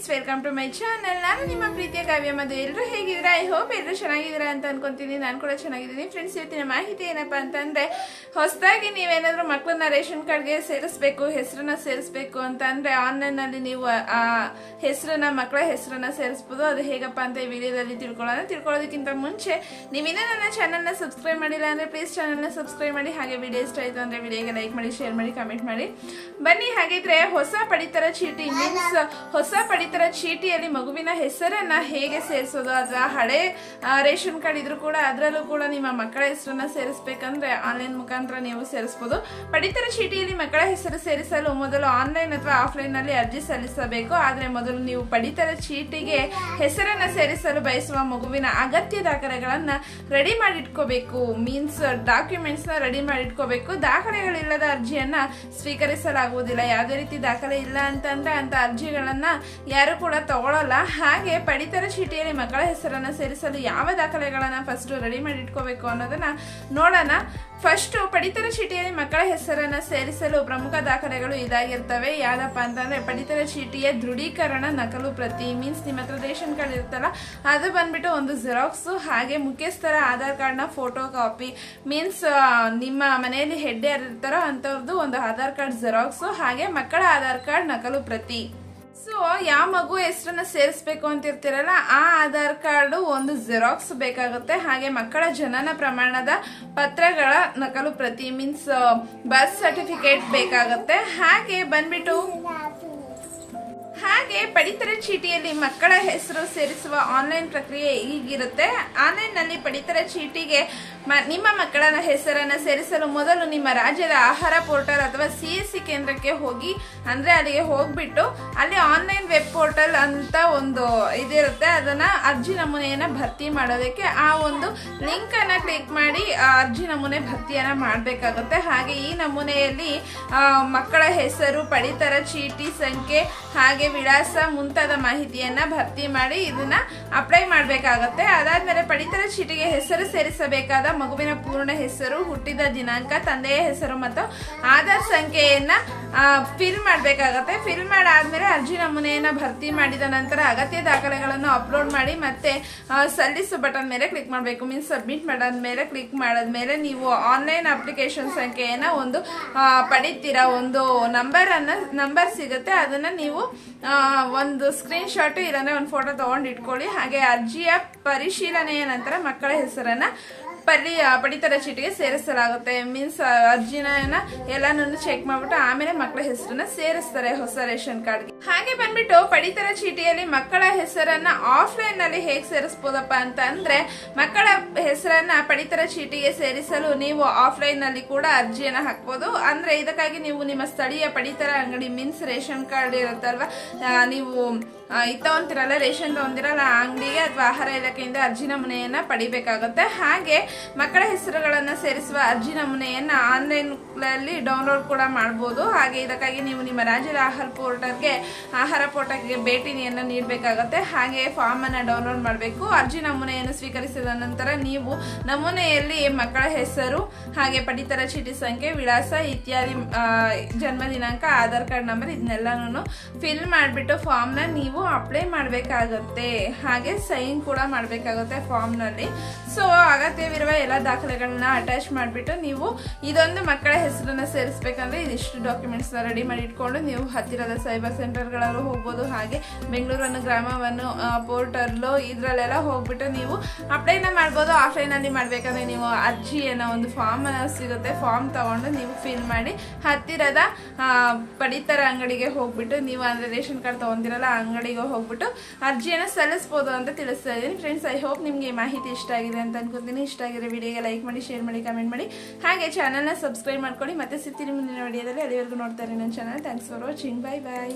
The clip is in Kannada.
Friends welcome to my channel ನಾನು ನಿಮ್ಮ ಪ್ರೀತಿಯ ಕಾವ್ಯ ಮಧು. ಎಲ್ಲರೂ ಹೇಗಿದ್ದೀರಾ? ಐ ಹೋಪ್ ಎಲ್ಲರೂ ಚೆನ್ನಾಗಿದ್ದೀರಾ ಅಂತ ಅನ್ಕೊಂತೀನಿ. ನಾನು ಕೂಡ ಚೆನ್ನಾಗಿದ್ದೀನಿ. ಫ್ರೆಂಡ್ಸ್ ಇವತ್ತಿನ ಮಾಹಿತಿ ಏನಪ್ಪಾ ಅಂತಂದ್ರೆ ಹೊಸದಾಗಿ ನೀವೇನಾದ್ರೂ ಮಕ್ಕಳನ್ನ ರೇಷನ್ ಕಾರ್ಡ್ಗೆ ಸೇರಿಸ್ಬೇಕು, ಹೆಸರನ್ನ ಸೇರಿಸ್ಬೇಕು ಅಂತ ಅಂದ್ರೆ ಆನ್ಲೈನ್ ಅಲ್ಲಿ ನೀವು ಆ ಹೆಸರನ್ನ ಮಕ್ಕಳ ಹೆಸರನ್ನ ಸೇರಿಸ್ಬೋದು. ಅದು ಹೇಗಪ್ಪ ಅಂತ ಈ ವಿಡಿಯೋದಲ್ಲಿ ತಿಳ್ಕೊಳ್ಳೋಣ. ತಿಳ್ಕೊಳ್ಳೋದಕ್ಕಿಂತ ಮುಂಚೆ ನೀವಿನ್ನೂ ನನ್ನ ಚಾನಲ್ನ ಸಬ್ಸ್ಕ್ರೈಬ್ ಮಾಡಿಲ್ಲ ಅಂದ್ರೆ ಪ್ಲೀಸ್ ಚಾನಲ್ನ ಸಬ್ಸ್ಕ್ರೈಬ್ ಮಾಡಿ. ಹಾಗೆ ವಿಡಿಯೋ ಇಷ್ಟ ಆಯ್ತು ಅಂದ್ರೆ ವಿಡಿಯೋಗೆ ಲೈಕ್ ಮಾಡಿ ಶೇರ್ ಮಾಡಿ ಕಮೆಂಟ್ ಮಾಡಿ. ಬನ್ನಿ, ಹಾಗಿದ್ರೆ ಹೊಸ ಪಡಿತರ ಚೀಟಿ ಮೀನ್ಸ್ ಹೊಸ ಪಡಿತರ ಚೀಟಿಯಲ್ಲಿ ಮಗುವಿನ ಹೆಸರನ್ನ ಹೇಗೆ ಸೇರಿಸೋದು? ಅಥವಾ ಹಳೆ ರೇಷನ್ ಕಾರ್ಡ್ ಇದ್ರೂ ಕೂಡ ಅದರಲ್ಲೂ ಕೂಡ ನಿಮ್ಮ ಮಕ್ಕಳ ಹೆಸರನ್ನ ಸೇರಿಸ್ಬೇಕಂದ್ರೆ ಆನ್ಲೈನ್ ಮುಖಾಂತರ ನೀವು ಸೇರಿಸಬಹುದು ಪಡಿತರ ಚೀಟಿಯಲ್ಲಿ ಮಕ್ಕಳ ಹೆಸರು ಸೇರಿಸಲು ಮೊದಲು ಆನ್ಲೈನ್ ಅಥವಾ ಆಫ್ಲೈನ್ನಲ್ಲಿ ಅರ್ಜಿ ಸಲ್ಲಿಸಬೇಕು. ಆದ್ರೆ ಮೊದಲು ನೀವು ಪಡಿತರ ಚೀಟಿಗೆ ಹೆಸರನ್ನ ಸೇರಿಸಲು ಬಯಸುವ ಮಗುವಿನ ಅಗತ್ಯ ದಾಖಲೆಗಳನ್ನ ರೆಡಿ ಮಾಡಿಟ್ಕೋಬೇಕು. ಮೀನ್ಸ್ ಡಾಕ್ಯುಮೆಂಟ್ಸ್ನ ರೆಡಿ ಮಾಡಿಟ್ಕೋಬೇಕು. ದಾಖಲೆಗಳಿಲ್ಲದ ಅರ್ಜಿಯನ್ನ ಸ್ವೀಕರಿಸಲಾಗುವುದಿಲ್ಲ. ಯಾವುದೇ ರೀತಿ ದಾಖಲೆ ಇಲ್ಲ ಅಂತಂದ್ರೆ ಅಂತ ಅರ್ಜಿಗಳನ್ನ ಯಾರು ಕೂಡ ತಗೊಳ್ಳಲ್ಲ ಹಾಗೆ ಪಡಿತರ ಚೀಟಿಯಲ್ಲಿ ಮಕ್ಕಳ ಹೆಸರನ್ನ ಸೇರಿಸಲು ಯಾವ ದಾಖಲೆಗಳನ್ನ ಫಸ್ಟ್ ರೆಡಿ ಮಾಡಿ ಇಟ್ಕೋಬೇಕು ಅನ್ನೋದನ್ನ ನೋಡೋಣ. ಫಸ್ಟ್ ಪಡಿತರ ಚೀಟಿಯಲ್ಲಿ ಮಕ್ಕಳ ಹೆಸರನ್ನ ಸೇರಿಸಲು ಪ್ರಮುಖ ದಾಖಲೆಗಳು ಇದಾಗಿರ್ತವೆ. ಯಾವ್ದಪ್ಪ ಅಂತಂದ್ರೆ ಪಡಿತರ ಚೀಟಿಯ ದೃಢೀಕರಣ ನಕಲು ಪ್ರತಿ ಮೀನ್ಸ್ ನಿಮ್ಮ ಹತ್ರ ರೇಷನ್ ಕಾರ್ಡ್ ಇರುತ್ತಲ್ಲ, ಅದು ಬಂದ್ಬಿಟ್ಟು ಒಂದು ಜೆರಾಕ್ಸ್ ಹಾಗೆ ಮುಖ್ಯಸ್ಥರ ಆಧಾರ್ ಕಾರ್ಡ್ನ ಫೋಟೋ ಕಾಪಿ ಮೀನ್ಸ್ ನಿಮ್ಮ ಮನೆಯಲ್ಲಿ ಹೆಡ್ ಯಾರು ಇರ್ತಾರೋ ಅಂತವ್ರದ್ದು ಒಂದು ಆಧಾರ್ ಕಾರ್ಡ್ ಜೆರಾಕ್ಸ್ ಹಾಗೆ ಮಕ್ಕಳ ಆಧಾರ್ ಕಾರ್ಡ್ ನಕಲು ಪ್ರತಿ. ಸೊ ಯಾವ ಮಗು ಹೆಸರನ್ನ ಸೇರಿಸ್ಬೇಕು ಅಂತ ಇರ್ತೀರಲ್ಲ ಆ ಆಧಾರ್ ಕಾರ್ಡ್ ಒಂದು ಜೆರಾಕ್ಸ್ ಬೇಕಾಗುತ್ತೆ. ಹಾಗೆ ಮಕ್ಕಳ ಜನನ ಪ್ರಮಾಣದ ಪತ್ರಗಳ ನಕಲು ಪ್ರತಿ ಮೀನ್ಸ್ ಬರ್ತ್ ಸರ್ಟಿಫಿಕೇಟ್ ಬೇಕಾಗುತ್ತೆ. ಹಾಗೆ ಬಂದ್ಬಿಟ್ಟು ಹಾಗೆ ಪಡಿತರ ಚೀಟಿಯಲ್ಲಿ ಮಕ್ಕಳ ಹೆಸರು ಸೇರಿಸುವ ಆನ್ಲೈನ್ ಪ್ರಕ್ರಿಯೆ ಈಗಿರುತ್ತೆ. ಆನ್ಲೈನ್ನಲ್ಲಿ ಪಡಿತರ ಚೀಟಿಗೆ ನಿಮ್ಮ ಮಕ್ಕಳ ಹೆಸರನ್ನು ಸೇರಿಸಲು ಮೊದಲು ನಿಮ್ಮ ರಾಜ್ಯದ ಆಹಾರ ಪೋರ್ಟಲ್ ಅಥವಾ ಸಿ ಎಸ್ ಸಿ ಕೇಂದ್ರಕ್ಕೆ ಹೋಗಿ, ಅಂದ್ರೆ ಅಲ್ಲಿಗೆ ಹೋಗ್ಬಿಟ್ಟು ಅಲ್ಲಿ ಆನ್ಲೈನ್ ವೆಬ್ ಪೋರ್ಟಲ್ ಅಂತ ಒಂದು ಇದಿರುತ್ತೆ. ಅದನ್ನ ಅರ್ಜಿ ನಮೂನೆಯನ್ನ ಭರ್ತಿ ಮಾಡೋದಕ್ಕೆ ಆ ಒಂದು ಲಿಂಕ್ ಅನ್ನ ಕ್ಲಿಕ್ ಮಾಡಿ ಅರ್ಜಿ ನಮೂನೆ ಭರ್ತಿಯನ್ನು ಮಾಡಬೇಕಾಗುತ್ತೆ. ಹಾಗೆ ಈ ನಮೂನೆಯಲ್ಲಿ ಮಕ್ಕಳ ಹೆಸರು, ಪಡಿತರ ಚೀಟಿ ಸಂಖ್ಯೆ, ಹಾಗೆ ವಿಳಾಸ ಮುಂತಾದ ಮಾಹಿತಿಯನ್ನು ಭರ್ತಿ ಮಾಡಿ ಇದನ್ನ ಅಪ್ಲೈ ಮಾಡಬೇಕಾಗತ್ತೆ. ಅದಾದಮೇಲೆ ಪಡಿತರ ಚೀಟಿಗೆ ಹೆಸರು ಸೇರಿಸಬೇಕಾದ ಮಗುವಿನ ಪೂರ್ಣ ಹೆಸರು, ಹುಟ್ಟಿದ ದಿನಾಂಕ, ತಂದೆಯ ಹೆಸರು ಮತ್ತು ಆಧಾರ್ ಸಂಖ್ಯೆಯನ್ನ ಫಿಲ್ ಮಾಡಬೇಕಾಗತ್ತೆ. ಫಿಲ್ ಮಾಡಾದಮೇಲೆ ಅರ್ಜಿ ನಮೂನೆಯನ್ನು ಭರ್ತಿ ಮಾಡಿದ ನಂತರ ಅಗತ್ಯ ದಾಖಲೆಗಳನ್ನು ಅಪ್ಲೋಡ್ ಮಾಡಿ ಮತ್ತೆ ಸಲ್ಲಿಸು ಬಟನ್ ಮೇಲೆ ಕ್ಲಿಕ್ ಮಾಡಬೇಕು. ಮೀನ್ಸ್ ಸಬ್ಮಿಟ್ ಮಾಡಾದ್ಮೇಲೆ ಕ್ಲಿಕ್ ಮಾಡಾದ್ಮೇಲೆ ನೀವು ಆನ್ಲೈನ್ ಅಪ್ಲಿಕೇಶನ್ ಸಂಖ್ಯೆಯನ್ನು ಒಂದು ಪಡೀತೀರಾ. ಒಂದು ನಂಬರನ್ನು ನಂಬರ್ ಸಿಗುತ್ತೆ. ಅದನ್ನು ನೀವು ಒಂದು ಸ್ಕ್ರೀನ್ ಇಲ್ಲಾಂದರೆ ಒಂದು ಫೋಟೋ ತೊಗೊಂಡು ಇಟ್ಕೊಳ್ಳಿ. ಹಾಗೆ ಅರ್ಜಿಯ ಪರಿಶೀಲನೆಯ ನಂತರ ಮಕ್ಕಳ ಹೆಸರನ್ನ ಪಲ್ಲಿ ಪಡಿತರ ಚೀಟಿಗೆ ಸೇರಿಸಲಾಗುತ್ತೆ. ಮೀನ್ಸ್ ಅರ್ಜಿನ ಎಲ್ಲಾನು ಚೆಕ್ ಮಾಡ್ಬಿಟ್ಟು ಆಮೇಲೆ ಮಕ್ಕಳ ಹೆಸರನ್ನ ಸೇರಿಸ್ತಾರೆ ಹೊಸ ರೇಷನ್ ಕಾರ್ಡ್ಗೆ ಹಾಗೆ ಬಂದ್ಬಿಟ್ಟು ಪಡಿತರ ಚೀಟಿಯಲ್ಲಿ ಮಕ್ಕಳ ಹೆಸರನ್ನ ಆಫ್ಲೈನ್ನಲ್ಲಿ ಹೇಗೆ ಸೇರಿಸಬಹುದಪ್ಪ ಅಂತ ಅಂದ್ರೆ, ಮಕ್ಕಳ ಹೆಸರನ್ನ ಪಡಿತರ ಚೀಟಿಗೆ ಸೇರಿಸಲು ನೀವು ಆಫ್ಲೈನ್ನಲ್ಲಿ ಕೂಡ ಅರ್ಜಿಯನ್ನ ಹಾಕ್ಬೋದು. ಅಂದ್ರೆ ಇದಕ್ಕಾಗಿ ನೀವು ನಿಮ್ಮ ಸ್ಥಳೀಯ ಪಡಿತರ ಅಂಗಡಿ ಮೀನ್ಸ್ ರೇಷನ್ ಕಾರ್ಡ್ ಇರುತ್ತಲ್ವಾ ನೀವು ಇದು ರೇಷನ್ ತೊಂದಿರಲ್ಲ ಆ ಅಂಗಡಿಗೆ ಅಥವಾ ಆಹಾರ ಇಲಾಖೆಯಿಂದ ಅರ್ಜಿನ ಮನೆಯನ್ನ ಪಡಿಬೇಕಾಗುತ್ತೆ. ಹಾಗೆ ಮಕ್ಕಳ ಹೆಸರುಗಳನ್ನು ಸೇರಿಸುವ ಅರ್ಜಿ ನಮೂನೆಯನ್ನು ಆನ್ಲೈನ್ನಲ್ಲಿ ಡೌನ್ಲೋಡ್ ಕೂಡ ಮಾಡ್ಬೋದು. ಹಾಗೆ ಇದಕ್ಕಾಗಿ ನೀವು ನಿಮ್ಮ ರಾಜ್ಯದ ಆಹಾರ ಪೋರ್ಟಲ್ಗೆ ಆಹಾರ ಪೋರ್ಟಲ್ಗೆ ಭೇಟಿಯನ್ನು ನೀಡಬೇಕಾಗುತ್ತೆ. ಹಾಗೆ ಫಾರ್ಮ್ ಅನ್ನ ಡೌನ್ಲೋಡ್ ಮಾಡಬೇಕು. ಅರ್ಜಿ ನಮೂನೆಯನ್ನು ಸ್ವೀಕರಿಸಿದ ನಂತರ ನೀವು ನಮೂನೆಯಲ್ಲಿ ಮಕ್ಕಳ ಹೆಸರು, ಹಾಗೆ ಪಡಿತರ ಚೀಟಿ ಸಂಖ್ಯೆ, ವಿಳಾಸ ಇತ್ಯಾದಿ ಜನ್ಮ ದಿನಾಂಕ, ಆಧಾರ್ ಕಾರ್ಡ್ ನಂಬರ್ ಇದನ್ನೆಲ್ಲನೂ ಫಿಲ್ ಮಾಡಿಬಿಟ್ಟು ಫಾರ್ಮ್ನ ನೀವು ಅಪ್ಲೈ ಮಾಡಬೇಕಾಗುತ್ತೆ. ಹಾಗೆ ಸೈನ್ ಕೂಡ ಮಾಡಬೇಕಾಗುತ್ತೆ ಫಾರ್ಮ್ನಲ್ಲಿ ಸೊ ಅಗತ್ಯವಿರುವ ಎಲ್ಲ ದಾಖಲೆಗಳನ್ನ ಅಟ್ಯಾಚ್ ಮಾಡಿಬಿಟ್ಟು ನೀವು ಇದೊಂದು ಮಕ್ಕಳ ಹೆಸರನ್ನ ಸೇರಿಸ್ಬೇಕಂದ್ರೆ ಇದಿಷ್ಟು ಡಾಕ್ಯುಮೆಂಟ್ಸ್ನ ರೆಡಿ ಮಾಡಿ ಇಟ್ಕೊಂಡು ನೀವು ಹತ್ತಿರದ ಸೈಬರ್ ಸೆಂಟರ್ಗಳಲ್ಲೂ ಹೋಗ್ಬೋದು, ಹಾಗೆ ಬೆಂಗಳೂರನ್ನು ಗ್ರಾಮವನ್ನು ಪೋರ್ಟಲ್ಲು ಇದರಲ್ಲೆಲ್ಲ ಹೋಗ್ಬಿಟ್ಟು ನೀವು ಅಪ್ಲೈನ ಮಾಡ್ಬೋದು ಆಫ್ಲೈನಲ್ಲಿ ಮಾಡಬೇಕಂದ್ರೆ ನೀವು ಅರ್ಜಿ ಏನೋ ಒಂದು ಫಾರ್ಮ್ ಸಿಗುತ್ತೆ ಫಾರ್ಮ್ ತಗೊಂಡು ನೀವು ಫಿಲ್ ಮಾಡಿ ಹತ್ತಿರದ ಪಡಿತರ ಅಂಗಡಿಗೆ ಹೋಗ್ಬಿಟ್ಟು ನೀವು ಅಂದರೆ ರೇಷನ್ ಕಾರ್ಡ್ ತೊಗೊಂಡಿರಲ್ಲ ಅಂಗಡಿಗೆ ಹೋಗ್ಬಿಟ್ಟು ಅರ್ಜಿಯನ್ನು ಸಲ್ಲಿಸ್ಬೋದು ಅಂತ ತಿಳಿಸ್ತಾ ಇದ್ದೀನಿ. ಫ್ರೆಂಡ್ಸ್ ಐ ಹೋಪ್ ನಿಮಗೆ ಮಾಹಿತಿ ಇಷ್ಟ ಆಗಿದೆ ಅಂತ ಅನ್ಕೊತೀನಿ. ಇಷ್ಟ ಆಗಿರೋ ವಿಡಿಯೋಗೆ ಲೈಕ್ ಮಾಡಿ ಶೇರ್ ಮಾಡಿ ಕಮೆಂಟ್ ಮಾಡಿ. ಹಾಗೆ ಚಾನಲ್ನ ಸಬ್ಸ್ಕ್ರೈಬ್ ಮಾಡ್ಕೊಳ್ಳಿ. ಮತ್ತೆ ಸಿಗ್ತೀನಿ ಮುಂದಿನ ವಿಡಿಯೋದಲ್ಲಿ. ಅಲ್ಲಿವರೆಗೂ ನೋಡ್ತಾರೆ ನನ್ನ channel thanks for watching bye bye